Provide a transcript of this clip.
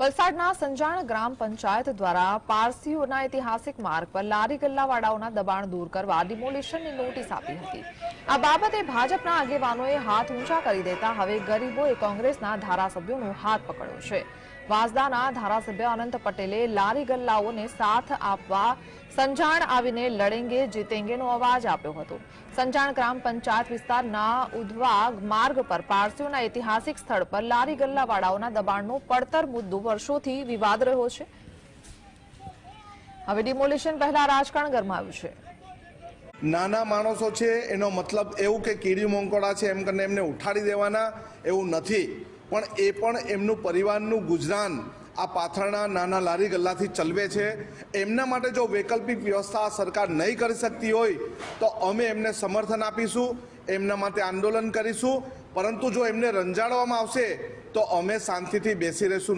વલસાડના સંજાણ ગ્રામ પંચાયત દ્વારા પારસીઓના ઐતિહાસિક માર્ગ પર લારી ગલ્લાવાળાઓના દબાણ દૂર કરવા ડિમોલિશનની નોટિસ આપી હતી. આ બાબતે ભાજપના આગેવાનોએ હાથ ઊંચા કરી દેતા હવે ગરીબોએ કોંગ્રેસના ધારાસભ્યોનો હાથ પકડ્યો છે. વાંસદાના ધારાસભ્ય અનંત પટેલે લારી ગલ્લાઓને સાથ આપવા સંજાણ આવીને લડેંગે જીતેંગેનો અવાજ આપ્યો હતો. સંજાણ ગ્રામ પંચાયત વિસ્તારના ઉધવા માર્ગ પર પારસીઓના ઐતિહાસિક સ્થળ પર લારી ગલ્લાવાળાઓના દબાણનો પડતર મુદ્દો વર્ષોથી વિવાદ રહ્યો છે. હવે ડિમોલિશન પહેલા રાજકારણ ગરમાયું છે. નાના માણસો છે, એનો મતલબ એવું કે કીડી મોંકોડા છે, એમ કરીને એમને ઉઠાડી દેવાના એવું નથી. પણ એ પણ એમનું પરિવારનું ગુજરાન આ પાથરણા નાના લારી ગલ્લાથી ચલવે છે. એમના માટે જો વૈકલ્પિક વ્યવસ્થા સરકાર નહીં કરી શકતી હોય, તો અમે એમને સમર્થન આપીશું, એમના માટે આંદોલન કરીશું. પરંતુ જો એમને રંજાડવામાં આવશે, તો અમે શાંતિથી બેસી રહીશું.